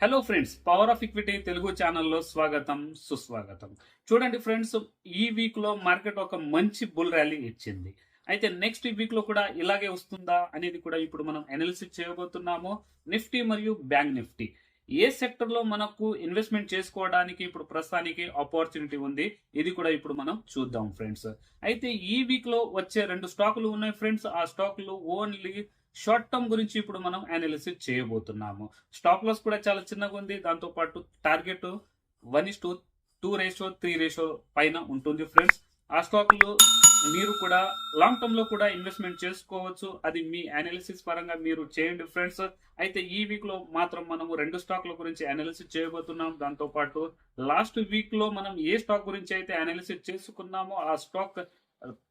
Hello friends power of equity Telugu ఛానల్లో స్వాగతం సుస్వాగతం. చూడండి ఫ్రెండ్స్ ఈ వీక్లో మార్కెట్ ఒక మంచి బుల్ ర్యాలీ ఇచ్చింది. అయితే నెక్స్ట్ వీక్లో కూడా ఇలాగే వస్తుందా అనేది కూడా ఇప్పుడు మనం అనాలిసిస్ చేయబోతున్నాము. నిఫ్టీ మరియు బ్యాంక్ నిఫ్టీ ఏ సెక్టర్లో మనకు ఇన్వెస్ట్మెంట్ చేసుకోవడానికి ఇప్పుడు ప్రస్తుతానికి ఆపర్చునిటీ ఉంది? ఇది కూడా ఇప్పుడు మనం చూద్దాం ఫ్రెండ్స్. అయితే ఈ వీక్లో వచ్చే రెండు స్టాకులు ఉన్నాయి ఫ్రెండ్స్. ఆ స్టాకులు ఓన్లీ షార్ట్ టర్మ్ గురించి ఇప్పుడు మనం అనాలిసిస్ చేయబోతున్నాము. స్టాప్ లాస్ కూడా చాలా చిన్నగా ఉంది. దాంతో పాటు target one is to two ratio three ratio పైన ఉంటుంది ఫ్రెండ్స్. ఆ స్టాక్లు మీరు కూడా లాంగ్ టర్మ్లో కూడా ఇన్వెస్ట్మెంట్ చేసుకోవచ్చు. అది మీ అనాలిసిస్ పరంగా మీరు చేయండి ఫ్రెండ్స్ అయితే ఈ వీక్లో మాత్రం మనము రెండు స్టాక్ల గురించి అనాలిసిస్ చేయబోతున్నాం. దాంతోపాటు లాస్ట్ వీక్లో మనం ఏ స్టాక్ గురించి అయితే అనాలిసిస్ చేసుకున్నామో ఆ స్టాక్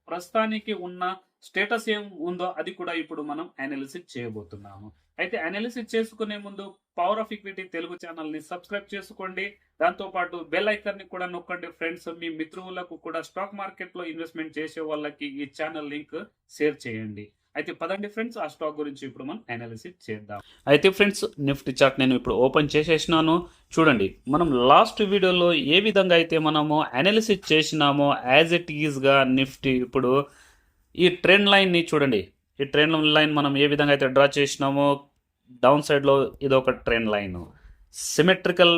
ప్రస్తుతానికి ఉన్న స్టేటస్ ఏం ఉందో అది కూడా ఇప్పుడు మనం అనాలిసిస్ చేయబోతున్నాము. అయితే అనాలిసిస్ చేసుకునే ముందు పవర్ ఆఫ్ ఈక్విటీ తెలుగు ఛానల్ని సబ్స్క్రైబ్ చేసుకోండి. దాంతో పాటు బెల్ ఐకాన్ని కూడా నొక్కండి ఫ్రెండ్స్ మీ మిత్రులకు కూడా స్టాక్ మార్కెట్లో ఇన్వెస్ట్మెంట్ చేసే వాళ్ళకి ఈ ఛానల్ లింక్ షేర్ చేయండి. అయితే పదండి ఫ్రెండ్స్ ఆ స్టాక్ గురించి ఇప్పుడు మనం అనాలిసిస్ చేద్దాం. అయితే ఫ్రెండ్స్ నిఫ్టీ చార్ట్ నేను ఇప్పుడు ఓపెన్ చేసేసినాను. చూడండి మనం లాస్ట్ వీడియోలో ఏ విధంగా అయితే మనము అనాలిసిస్ చేసినామో యాజ్ ఇట్ ఈజ్గా నిఫ్టీ ఇప్పుడు ఈ ట్రెండ్ లైన్ని చూడండి. ఈ ట్రైన్ లైన్ మనం ఏ విధంగా అయితే డ్రా చేసినామో డౌన్ సైడ్లో ఇది ఒక ట్రెండ్ లైన్ సిమెట్రికల్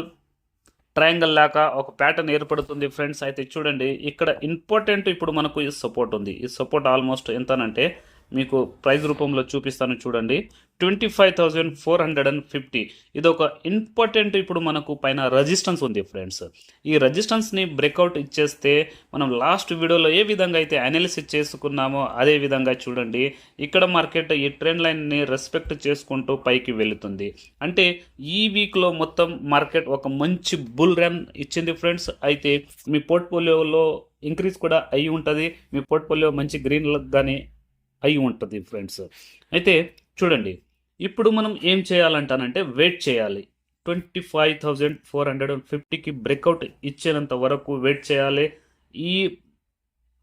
ట్రయాంగిల్ లాగా ఒక ప్యాటర్న్ ఏర్పడుతుంది ఫ్రెండ్స్ అయితే చూడండి ఇక్కడ ఇంపార్టెంట్ ఇప్పుడు మనకు ఈ సపోర్ట్ ఉంది. ఈ సపోర్ట్ ఆల్మోస్ట్ ఎంతనంటే మీకు ప్రైజ్ రూపంలో చూపిస్తాను చూడండి. Twenty five thousand four hundred and fifty ఇది ఒక ఇంపార్టెంట్ ఇప్పుడు మనకు పైన రెజిస్టెన్స్ ఉంది ఫ్రెండ్స్ ఈ రెజిస్టెన్స్ని బ్రేక్అవుట్ ఇచ్చేస్తే మనం లాస్ట్ వీడియోలో ఏ విధంగా అయితే అనాలిసిస్ చేసుకున్నామో అదే విధంగా చూడండి. ఇక్కడ మార్కెట్ ఈ ట్రెండ్ లైన్ని రెస్పెక్ట్ చేసుకుంటూ పైకి వెళుతుంది. అంటే ఈ వీక్లో మొత్తం మార్కెట్ ఒక మంచి బుల్ రన్ ఇచ్చింది ఫ్రెండ్స్ అయితే మీ పోర్ట్ఫోలియోలో ఇంక్రీజ్ కూడా అయి ఉంటుంది. మీ పోర్ట్ఫోలియో మంచి గ్రీన్ కానీ అయి ఉంటుంది ఫ్రెండ్స్ అయితే చూడండి. ఇప్పుడు మనం ఏం చేయాలంటానంటే వెయిట్ చేయాలి. Twenty five thousand four hundred and ఫిఫ్టీకి బ్రేక్అవుట్ ఇచ్చేంత వరకు వెయిట్ చేయాలి. ఈ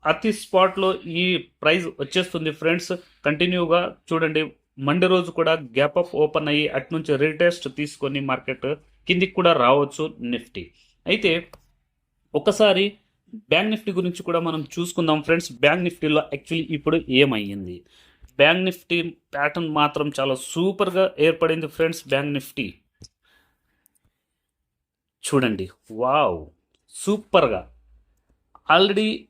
అతి స్పాట్లో ఈ ప్రైస్ వచ్చేస్తుంది ఫ్రెండ్స్ కంటిన్యూగా చూడండి. మండే రోజు కూడా గ్యాప్ అప్ ఓపెన్ అయ్యి అటు నుంచి రీటెస్ట్ తీసుకొని మార్కెట్ కిందికి కూడా రావచ్చు నిఫ్టీ అయితే ఒకసారి బ్యాంక్ నిఫ్టీ గురించి కూడా మనం చూసుకుందాం ఫ్రెండ్స్ బ్యాంక్ నిఫ్టీలో యాక్చువల్లీ ఇప్పుడు ఏమయ్యింది బ్యాంక్ నిఫ్టీ ప్యాటర్న్ మాత్రం చాలా సూపర్గా ఏర్పడింది ఫ్రెండ్స్ బ్యాంక్ నిఫ్టీ. చూడండి వావ్ సూపర్గా. ఆల్రెడీ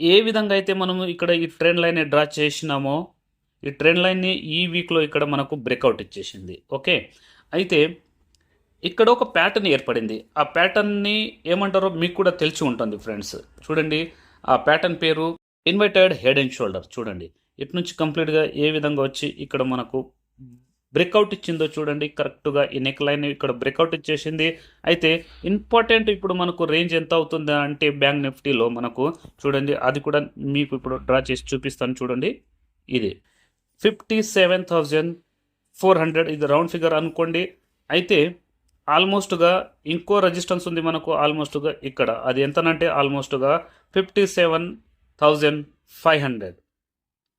ఏ విధంగా అయితే మనము ఇక్కడ ఈ ట్రెండ్ లైన్ డ్రా చేసినామో ఈ ట్రెండ్ లైన్ని ఈ వీక్లో ఇక్కడ మనకు బ్రేక్అవుట్ ఇచ్చేసింది ఓకే? అయితే ఇక్కడ ఒక ప్యాటర్న్ ఏర్పడింది. ఆ ప్యాటర్న్ని ఏమంటారో మీకు కూడా తెలిసి ఉంటుంది ఫ్రెండ్స్. చూడండి ఆ ప్యాటర్న్ పేరు ఇన్వైటెడ్ హెడ్ అండ్ షోల్డర్ చూడండి. ఇటు నుంచి కంప్లీట్గా ఏ విధంగా వచ్చి ఇక్కడ మనకు బ్రేక్అవుట్ ఇచ్చిందో చూడండి. కరెక్ట్గా ఈ నెక్ లైన్ ఇక్కడ బ్రేక్అవుట్ ఇచ్చేసింది. అయితే ఇంపార్టెంట్ ఇప్పుడు మనకు రేంజ్ ఎంత అవుతుంది అంటే బ్యాంక్ నిఫ్టీలో మనకు చూడండి. అది కూడా మీకు ఇప్పుడు డ్రా చేసి చూపిస్తాను చూడండి. ఇది fifty seven thousand four hundred ఇది రౌండ్ ఫిగర్ అనుకోండి. అయితే ఆల్మోస్ట్గా ఇంకో రెజిస్టెన్స్ ఉంది మనకు ఆల్మోస్ట్గా ఇక్కడ. అది ఎంతనంటే ఆల్మోస్ట్గా fifty seven thousand five hundred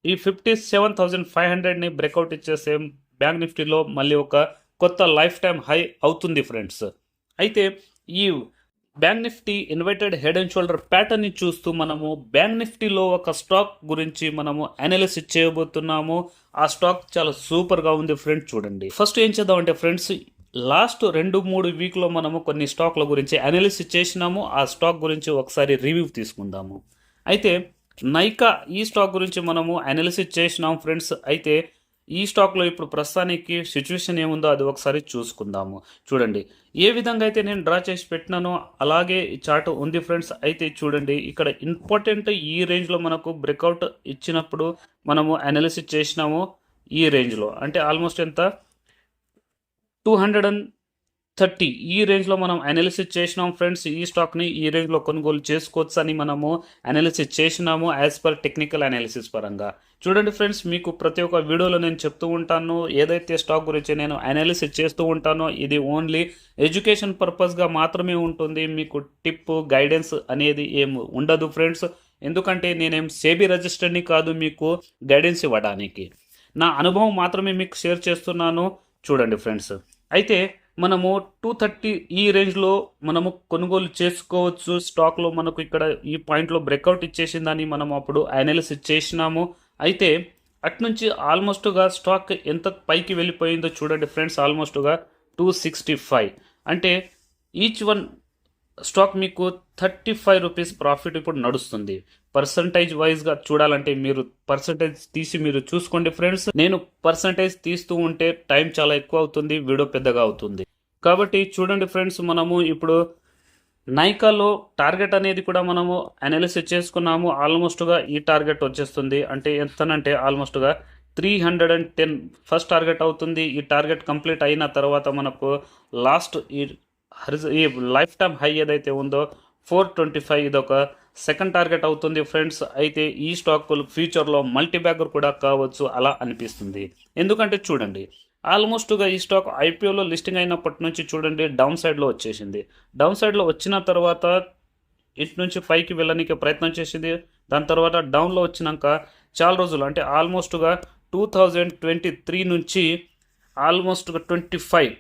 ఈ ఫిఫ్టీ సెవెన్ థౌజండ్ ఫైవ్ హండ్రెడ్ని బ్రేక్అవుట్ ఇచ్చేసే బ్యాంక్ నిఫ్టీలో మళ్ళీ ఒక కొత్త లైఫ్ టైం హై అవుతుంది ఫ్రెండ్స్ అయితే ఈ bank Nifty inverted head and shoulder ప్యాటర్న్ని చూస్తూ మనము బ్యాంక్ నిఫ్టీలో ఒక స్టాక్ గురించి మనము అనాలిసిస్ చేయబోతున్నాము. ఆ స్టాక్ చాలా సూపర్గా ఉంది ఫ్రెండ్స్ చూడండి. ఫస్ట్ ఏం చేద్దామంటే ఫ్రెండ్స్ లాస్ట్ రెండు మూడు వీక్లో మనము కొన్ని స్టాక్ల గురించి అనాలిసిస్ చేసినాము. ఆ స్టాక్ గురించి ఒకసారి రివ్యూ తీసుకుందాము. అయితే నైకా ఈ స్టాక్ గురించి మనము అనాలిసిస్ చేసినాం ఫ్రెండ్స్. అయితే ఈ స్టాక్లో ఇప్పుడు ప్రస్తుతానికి సిచ్యువేషన్ ఏముందో అది ఒకసారి చూసుకుందాము. చూడండి ఏ విధంగా అయితే నేను డ్రా చేసి పెట్టినానో అలాగే ఈ చార్ట్ ఉంది ఫ్రెండ్స్. అయితే చూడండి ఇక్కడ ఇంపార్టెంట్ ఈ రేంజ్లో మనకు బ్రేక్అవుట్ ఇచ్చినప్పుడు మనము అనాలిసిస్ చేసినాము ఈ రేంజ్లో అంటే ఆల్మోస్ట్ ఎంత? Two hundred and thirty. ఈ రేంజ్లో మనం అనాలిసిస్ చేసినాం ఫ్రెండ్స్. ఈ స్టాక్ని ఈ రేంజ్లో కొనుగోలు చేసుకోవచ్చు అని మనము అనాలిసిస్ చేసినాము యాజ్ పర్ టెక్నికల్ అనాలిసిస్ పరంగా. చూడండి ఫ్రెండ్స్ మీకు ప్రతి ఒక్క వీడియోలో నేను చెప్తూ ఉంటాను. ఏదైతే స్టాక్ గురించి నేను అనాలిసిస్ చేస్తూ ఉంటానో ఇది ఓన్లీ ఎడ్యుకేషన్ పర్పస్గా మాత్రమే ఉంటుంది. మీకు టిప్ గైడెన్స్ అనేది ఏం ఉండదు ఫ్రెండ్స్. ఎందుకంటే నేనేం సేబీ రిజిస్టర్ని కాదు మీకు గైడెన్స్ ఇవ్వడానికి. నా అనుభవం మాత్రమే మీకు షేర్ చేస్తున్నాను. చూడండి ఫ్రెండ్స్. అయితే మనము టూ థర్టీ ఈ రేంజ్లో మనము కొనుగోలు చేసుకోవచ్చు. స్టాక్లో మనకు ఇక్కడ ఈ పాయింట్లో బ్రేక్అవుట్ ఇచ్చేసిందని మనం అప్పుడు అనాలిసిస్ చేసినాము. అయితే అట్నుంచి ఆల్మోస్ట్గా స్టాక్ ఎంత పైకి వెళ్ళిపోయిందో చూడండి ఫ్రెండ్స్ ఆల్మోస్ట్గా టూ సిక్స్టీ ఫైవ్ అంటే ఈచ్ వన్ స్టాక్ మీకు థర్టీ ఫైవ్ రూపీస్ ప్రాఫిట్ ఇప్పుడు నడుస్తుంది. పర్సంటేజ్ వైజ్గా చూడాలంటే మీరు పర్సంటేజ్ తీసి మీరు చూసుకోండి ఫ్రెండ్స్ నేను పర్సంటేజ్ తీస్తూ ఉంటే టైం చాలా ఎక్కువ అవుతుంది వీడియో పెద్దగా అవుతుంది. కాబట్టి చూడండి ఫ్రెండ్స్ మనము ఇప్పుడు నైకాలో టార్గెట్ అనేది కూడా మనము అనాలిసిస్ చేసుకున్నాము. ఆల్మోస్ట్గా ఈ టార్గెట్ వచ్చేస్తుంది. అంటే ఎంతనంటే ఆల్మోస్ట్గా three hundred and ten first target అవుతుంది. ఈ టార్గెట్ కంప్లీట్ అయిన తర్వాత మనకు లాస్ట్ ఈ ఈ లైఫ్ టైం హై ఏదైతే ఉందో ఫోర్ ట్వంటీ ఫైవ్ ఇది ఒక సెకండ్ టార్గెట్ అవుతుంది ఫ్రెండ్స్. అయితే ఈ స్టాకులు ఫ్యూచర్లో మల్టీబ్యాగర్ కూడా కావచ్చు అలా అనిపిస్తుంది. ఎందుకంటే చూడండి ఆల్మోస్ట్గా ఈ స్టాక్ ఐపీఓలో లిస్టింగ్ అయినప్పటి నుంచి చూడండి డౌన్ సైడ్లో వచ్చేసింది. డౌన్ సైడ్లో వచ్చిన తర్వాత ఇటు నుంచి పైకి వెళ్ళడానికి ప్రయత్నం చేసింది. దాని తర్వాత డౌన్లో వచ్చినాక చాలా రోజులు అంటే ఆల్మోస్ట్గా టూ థౌజండ్ ట్వంటీ త్రీ నుంచి ఆల్మోస్ట్గా twenty five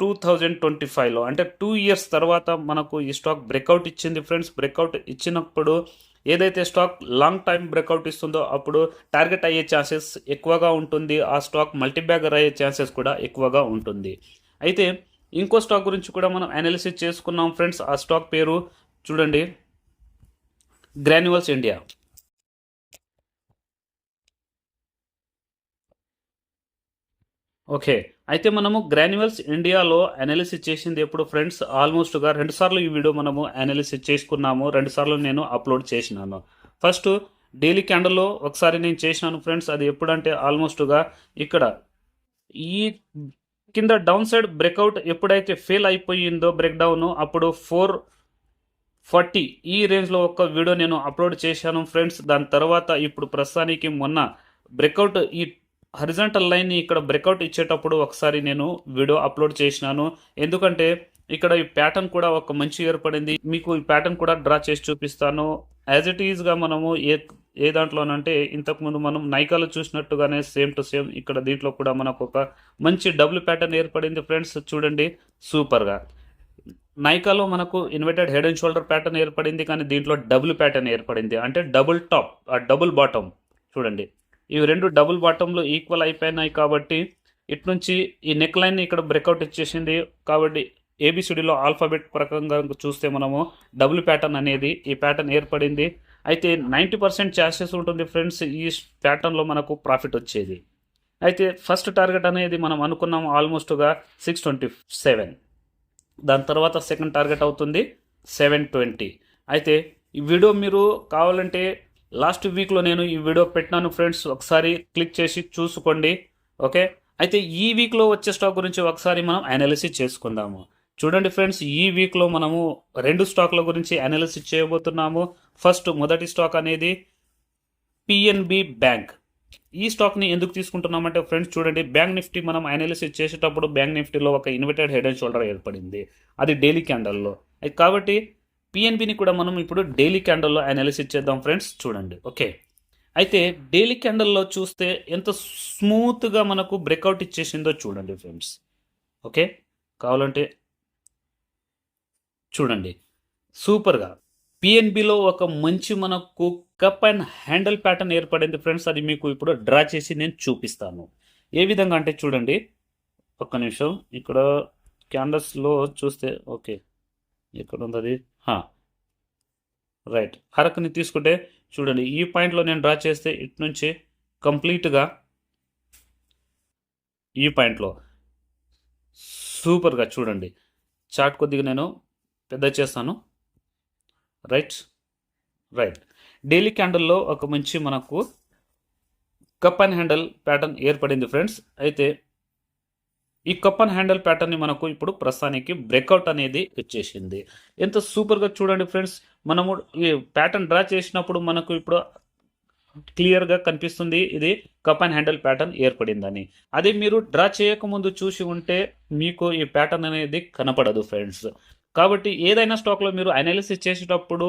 two thousand twenty ఫైవ్లో అంటే టూ ఇయర్స్ తర్వాత మనకు ఈ స్టాక్ బ్రేక్అవుట్ ఇచ్చింది ఫ్రెండ్స్ బ్రేక్అవుట్ ఇచ్చినప్పుడు ఏదైతే స్టాక్ లాంగ్ టైం బ్రేక్అవుట్ ఇస్తుందో అప్పుడు టార్గెట్ అయ్యే ఛాన్సెస్ ఎక్కువగా ఉంటుంది. ఆ స్టాక్ మల్టీబ్యాగర్ అయ్యే ఛాన్సెస్ కూడా ఎక్కువగా ఉంటుంది. అయితే ఇంకో స్టాక్ గురించి కూడా మనం అనాలిసిస్ చేసుకున్నాం ఫ్రెండ్స్ ఆ స్టాక్ పేరు చూడండి. Granules India okay. అయితే మనము గ్రాన్యువల్స్ ఇండియాలో అనాలిసిస్ చేసింది ఎప్పుడు ఫ్రెండ్స్? ఆల్మోస్ట్గా రెండుసార్లు ఈ వీడియో మనము అనాలిసిస్ చేసుకున్నాము. రెండు సార్లు నేను అప్లోడ్ చేసినాను. ఫస్ట్ డైలీ క్యాండల్లో ఒకసారి నేను చేసినాను ఫ్రెండ్స్. అది ఎప్పుడంటే ఆల్మోస్ట్గా ఇక్కడ. ఈ కింద డౌన్ సైడ్ బ్రేక్అవుట్ ఎప్పుడైతే ఫెయిల్ అయిపోయిందో బ్రేక్డౌన్ అప్పుడు ఫోర్ ఫార్టీ ఈ రేంజ్లో ఒక వీడియో నేను అప్లోడ్ చేశాను ఫ్రెండ్స్. దాని తర్వాత ఇప్పుడు ప్రస్తుతానికి మొన్న బ్రేక్అవుట్ ఈ హరిజంటల్ లైన్ ఇక్కడ బ్రేక్అవుట్ ఇచ్చేటప్పుడు ఒకసారి నేను వీడియో అప్లోడ్ చేసినాను. ఎందుకంటే ఇక్కడ ఈ ప్యాటర్న్ కూడా ఒక మంచి ఏర్పడింది. మీకు ఈ ప్యాటర్న్ కూడా డ్రా చేసి చూపిస్తాను. యాజ్ ఇట్ ఈజ్గా మనము ఏ ఏ దాంట్లోనంటే ఇంతకుముందు మనం నైకాలో చూసినట్టుగానే సేమ్ టు సేమ్ ఇక్కడ దీంట్లో కూడా మనకు ఒక మంచి డబుల్ ప్యాటర్న్ ఏర్పడింది ఫ్రెండ్స్ చూడండి. సూపర్గా నైకాలో మనకు inverted head and shoulder pattern ఏర్పడింది కానీ దీంట్లో డబుల్ ప్యాటర్న్ ఏర్పడింది. అంటే డబుల్ టాప్ ఆ డబుల్ బాటమ్ చూడండి. ఇవి రెండు డబుల్ బాటంలో ఈక్వల్ అయిపోయినాయి కాబట్టి ఇటు నుంచి ఈ నెక్ లైన్ ఇక్కడ బ్రేక్అవుట్ ఇచ్చేసింది. కాబట్టి ఏబిసిడిలో ఆల్ఫాబెట్ ప్రకారంగా చూస్తే మనము డబుల్ ప్యాటర్న్ అనేది ఈ ప్యాటర్న్ ఏర్పడింది. అయితే నైంటీ పర్సెంట్ ఛాన్సెస్ ఉంటుంది ఫ్రెండ్స్ ఈ ప్యాటర్న్లో మనకు ప్రాఫిట్ వచ్చేది. అయితే ఫస్ట్ టార్గెట్ అనేది మనం అనుకున్నాం ఆల్మోస్ట్గా సిక్స్ ట్వంటీ సెవెన్. దాని తర్వాత సెకండ్ టార్గెట్ అవుతుంది సెవెన్ ట్వంటీ. అయితే ఈ వీడియో మీరు కావాలంటే లాస్ట్ వీక్లో నేను ఈ వీడియో పెట్టినాను ఫ్రెండ్స్. ఒకసారి క్లిక్ చేసి చూసుకోండి. ఓకే? అయితే ఈ వీక్లో వచ్చే స్టాక్ గురించి ఒకసారి మనం అనాలిసిస్ చేసుకుందాము. చూడండి ఫ్రెండ్స్ ఈ వీక్లో మనము రెండు స్టాక్ల గురించి అనాలిసిస్ చేయబోతున్నాము. ఫస్ట్ మొదటి స్టాక్ అనేది పిఎన్బి బ్యాంక్ ఈ స్టాక్ని ఎందుకు తీసుకుంటున్నామంటే ఫ్రెండ్స్ చూడండి బ్యాంక్ నిఫ్టీ మనం అనాలిసిస్ చేసేటప్పుడు బ్యాంక్ నిఫ్టీలో ఒక ఇన్వర్టెడ్ హెడ్ అండ్ షోల్డర్ ఏర్పడింది. అది డైలీ క్యాండల్లో. అది కాబట్టి పిఎన్బిని కూడా మనం ఇప్పుడు డైలీ క్యాండల్లో అనాలిసిస్ చేద్దాం ఫ్రెండ్స్ చూడండి. ఓకే. అయితే డైలీ క్యాండల్లో చూస్తే ఎంత స్మూత్గా మనకు బ్రేక్అవుట్ ఇచ్చేసిందో చూడండి ఫ్రెండ్స్ ఓకే. కావాలంటే చూడండి. సూపర్గా పిఎన్బిలో ఒక మంచి మనకు కప్ అండ్ హ్యాండిల్ ప్యాటర్న్ ఏర్పడింది ఫ్రెండ్స్ అది మీకు ఇప్పుడు డ్రా చేసి నేను చూపిస్తాను. ఏ విధంగా అంటే చూడండి. ఒక్క నిమిషం. ఇక్కడ క్యాండల్స్లో చూస్తే ఓకే. ఎక్కడ ఉంది అది? రైట్. అరకుని తీసుకుంటే చూడండి ఈ పాయింట్లో నేను డ్రా చేస్తే ఇటు నుంచి కంప్లీట్గా ఈ పాయింట్లో. సూపర్గా చూడండి. చాట్ కొద్దిగా నేను పెద్ద చేస్తాను. రైట్. రైట్. డైలీ క్యాండిల్లో ఒక మంచి మనకు కప్ అండ్ హ్యాండిల్ ప్యాటర్న్ ఏర్పడింది ఫ్రెండ్స్. అయితే ఈ కప్ అండ్ హ్యాండిల్ ప్యాటర్న్ని మనకు ఇప్పుడు ప్రస్తుతానికి బ్రేక్అవుట్ అనేది వచ్చేసింది. ఎంత సూపర్గా చూడండి ఫ్రెండ్స్ మనము ఈ ప్యాటర్న్ డ్రా చేసినప్పుడు మనకు ఇప్పుడు క్లియర్గా కనిపిస్తుంది ఇది కప్ అండ్ హ్యాండిల్ ప్యాటర్న్ ఏర్పడిందని. అదే మీరు డ్రా చేయకముందు చూసి ఉంటే మీకు ఈ ప్యాటర్న్ అనేది కనపడదు ఫ్రెండ్స్. కాబట్టి ఏదైనా స్టాక్లో మీరు అనాలిసిస్ చేసేటప్పుడు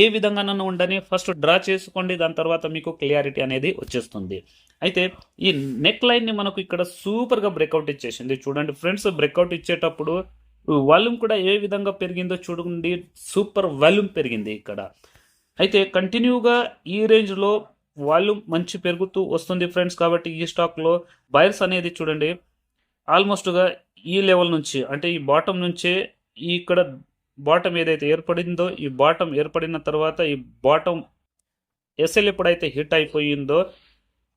ఏ విధంగానూ ఉండని ఫస్ట్ డ్రా చేసుకోండి దాని తర్వాత మీకు క్లియారిటీ అనేది వచ్చేస్తుంది. అయితే ఈ నెక్ లైన్ని మనకు ఇక్కడ సూపర్గా బ్రేక్అవుట్ ఇచ్చేసింది. చూడండి ఫ్రెండ్స్ బ్రేక్అవుట్ ఇచ్చేటప్పుడు వాల్యూమ్ కూడా ఏ విధంగా పెరిగిందో చూడండి సూపర్ వాల్యూమ్ పెరిగింది ఇక్కడ. అయితే కంటిన్యూగా ఈ రేంజ్లో వాల్యూమ్ మంచి పెరుగుతూ వస్తుంది ఫ్రెండ్స్ కాబట్టి ఈ స్టాక్లో బయర్స్ అనేది చూడండి ఆల్మోస్ట్గా ఈ లెవెల్ నుంచి అంటే ఈ బాటం నుంచే ఇక్కడ బాటం ఏదైతే ఏర్పడిందో ఈ బాటం ఏర్పడిన తర్వాత ఈ బాటం ఎస్ఎల్ ఎప్పుడైతే హిట్ అయిపోయిందో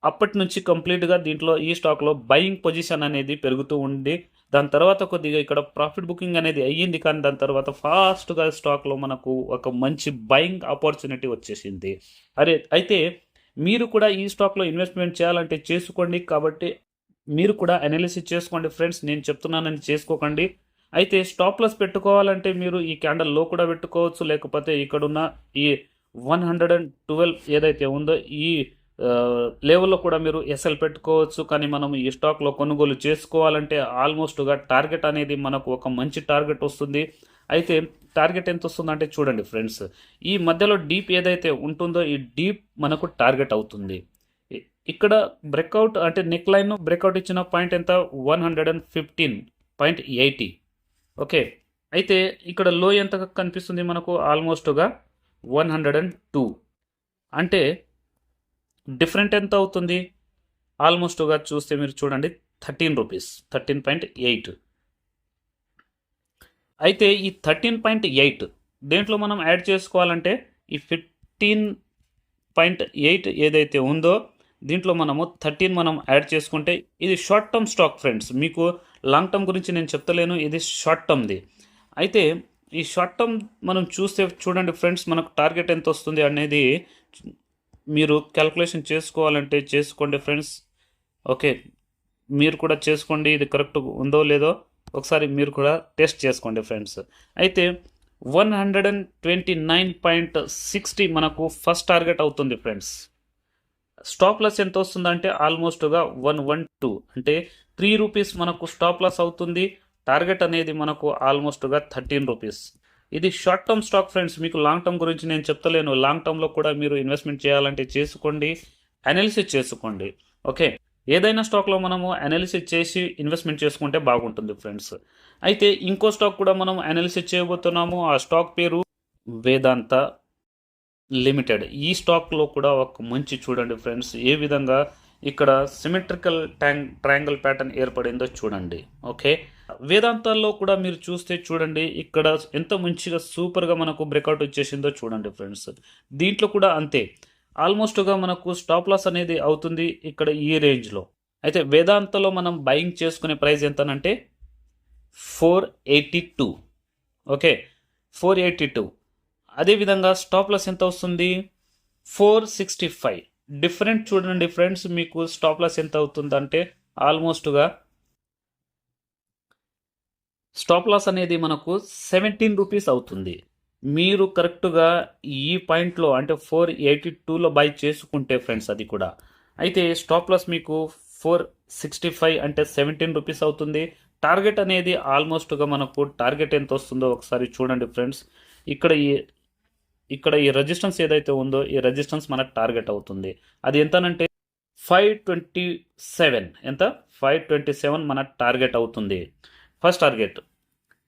అప్పటి నుంచి కంప్లీట్గా దీంట్లో ఈ స్టాక్లో బయింగ్ పొజిషన్ అనేది పెరుగుతూ ఉంది. దాని తర్వాత కొద్దిగా ఇక్కడ ప్రాఫిట్ బుకింగ్ అనేది అయ్యింది కానీ దాని తర్వాత ఫాస్ట్గా స్టాక్లో మనకు ఒక మంచి బయింగ్ ఆపర్చునిటీ వచ్చేసింది. అరే అయితే మీరు కూడా ఈ స్టాక్లో ఇన్వెస్ట్మెంట్ చేయాలంటే చేసుకోండి కాబట్టి మీరు కూడా అనాలిసిస్ చేసుకోండి. ఫ్రెండ్స్ నేను చెప్తున్నానని చేసుకోకండి. అయితే స్టాప్ లాస్ పెట్టుకోవాలంటే మీరు ఈ క్యాండల్లో కూడా పెట్టుకోవచ్చు. లేకపోతే ఇక్కడున్న ఈ వన్ హండ్రెడ్ అండ్ ట్వెల్వ్ ఏదైతే ఉందో ఈ లెవెల్లో కూడా మీరు ఎస్ఎల్ పెట్టుకోవచ్చు. కానీ మనం ఈ స్టాక్లో కొనుగోలు చేసుకోవాలంటే ఆల్మోస్ట్గా టార్గెట్ అనేది మనకు ఒక మంచి టార్గెట్ వస్తుంది. అయితే టార్గెట్ ఎంత వస్తుందంటే చూడండి ఫ్రెండ్స్ ఈ మధ్యలో డీప్ ఏదైతే ఉంటుందో ఈ డీప్ మనకు టార్గెట్ అవుతుంది. ఇక్కడ బ్రేక్అవుట్ అంటే నెక్ లైన్ బ్రేక్అవుట్ ఇచ్చిన పాయింట్ ఎంత? One hundred and fifteen point eighty. Okay. అయితే ఇక్కడ లో ఎంత కనిపిస్తుంది మనకు? ఆల్మోస్ట్గా వన్ హండ్రెడ్ అండ్ టూ అంటే డిఫరెంట్ ఎంత అవుతుంది? ఆల్మోస్ట్గా చూస్తే మీరు చూడండి thirteen rupees thirteen point eight అయితే ఈ థర్టీన్ పాయింట్ ఎయిట్ దేంట్లో మనం యాడ్ చేసుకోవాలంటే ఈ ఫిఫ్టీన్ పాయింట్ ఎయిట్ ఏదైతే ఉందో దీంట్లో మనము థర్టీన్ మనం యాడ్ చేసుకుంటే ఇది షార్ట్ టర్మ్ స్టాక్ ఫ్రెండ్స్ మీకు లాంగ్ టర్మ్ గురించి నేను చెప్తలేను ఇది షార్ట్ టర్మ్ది. అయితే ఈ షార్ట్ టర్మ్ మనం చూస్తే చూడండి ఫ్రెండ్స్ మనకు టార్గెట్ ఎంత వస్తుంది అనేది మీరు క్యాల్కులేషన్ చేసుకోవాలంటే చేసుకోండి ఫ్రెండ్స్. ఓకే మీరు కూడా చేసుకోండి ఇది కరెక్ట్ ఉందో లేదో ఒకసారి మీరు కూడా టెస్ట్ చేసుకోండి ఫ్రెండ్స్. అయితే one hundred and twenty nine point sixty మనకు ఫస్ట్ టార్గెట్ అవుతుంది ఫ్రెండ్స్. స్టాప్ లాస్ ఎంత వస్తుందంటే ఆల్మోస్ట్గా వన్ వన్ టూ. అంటే త్రీ రూపీస్ మనకు స్టాప్ లాస్ అవుతుంది. టార్గెట్ అనేది మనకు ఆల్మోస్ట్గా థర్టీన్ రూపీస్. ఇది షార్ట్ టర్మ్ స్టాక్ ఫ్రెండ్స్ మీకు లాంగ్ టర్మ్ గురించి నేను చెప్తలేను. లాంగ్ టర్మ్లో కూడా మీరు ఇన్వెస్ట్మెంట్ చేయాలంటే చేసుకోండి. అనాలిసిస్ చేసుకోండి. ఓకే? ఏదైనా స్టాక్లో మనము అనాలిసిస్ చేసి ఇన్వెస్ట్మెంట్ చేసుకుంటే బాగుంటుంది ఫ్రెండ్స్. అయితే ఇంకో స్టాక్ కూడా మనం అనాలిసిస్ చేయబోతున్నాము. ఆ స్టాక్ పేరు వేదాంత లిమిటెడ్. ఈ స్టాక్లో కూడా ఒక మంచి చూడండి ఫ్రెండ్స్ ఏ విధంగా ఇక్కడ సిమెట్రికల్ ట్యాంగ్ ట్రయాంగిల్ ప్యాటర్న్ ఏర్పడిందో చూడండి ఓకే? వేదాంతాల్లో కూడా మీరు చూస్తే చూడండి ఇక్కడ ఎంత మంచిగా సూపర్గా మనకు బ్రేకౌట్ వచ్చేసిందో చూడండి ఫ్రెండ్స్. దీంట్లో కూడా అంతే. ఆల్మోస్ట్గా మనకు స్టాప్ లాస్ అనేది అవుతుంది ఇక్కడ ఈ రేంజ్లో. అయితే వేదాంతలో మనం బయింగ్ చేసుకునే price ఎంతనంటే four eighty two okay? Four eighty two. అదేవిధంగా స్టాప్ లాస్ ఎంత వస్తుంది? ఫోర్ సిక్స్టీ ఫైవ్ డిఫరెంట్ చూడండి ఫ్రెండ్స్ మీకు స్టాప్ లాస్ ఎంత అవుతుందంటే ఆల్మోస్ట్గా స్టాప్ లాస్ అనేది మనకు సెవెంటీన్ రూపీస్ అవుతుంది. మీరు కరెక్ట్గా ఈ పాయింట్లో అంటే ఫోర్ ఎయిటీ టూలో బై చేసుకుంటే ఫ్రెండ్స్ అది కూడా. అయితే స్టాప్ లాస్ మీకు ఫోర్ సిక్స్టీ ఫైవ్ అంటే సెవెంటీన్ రూపీస్ అవుతుంది. టార్గెట్ అనేది ఆల్మోస్ట్గా మనకు టార్గెట్ ఎంత వస్తుందో ఒకసారి చూడండి ఫ్రెండ్స్ ఇక్కడ ఈ ఇక్కడ ఈ రెజిస్టెన్స్ ఏదైతే ఉందో ఈ రెజిస్టెన్స్ మనకు టార్గెట్ అవుతుంది. అది ఎంతనంటే ఫైవ్ ట్వంటీ సెవెన్ ఎంత? ఫైవ్ ట్వంటీ సెవెన్ మన టార్గెట్ అవుతుంది. ఫస్ట్ టార్గెట్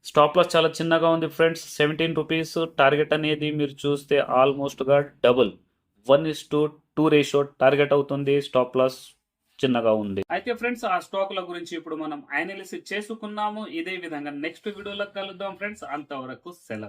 స్టాప్ లాస్ చాలా చిన్నగా ఉంది ఫ్రెండ్స్ సెవెంటీన్ రూపీస్ టార్గెట్ అనేది మీరు చూస్తే ఆల్మోస్ట్గా double one is to two ratio target అవుతుంది. స్టాప్ లాస్ చిన్నగా ఉంది. అయితే ఫ్రెండ్స్ ఆ స్టాక్ల గురించి ఇప్పుడు మనం అనాలిసిస్ చేసుకున్నాము. ఇదే విధంగా నెక్స్ట్ వీడియోలో కలుద్దాం ఫ్రెండ్స్ అంతవరకు సెలవు.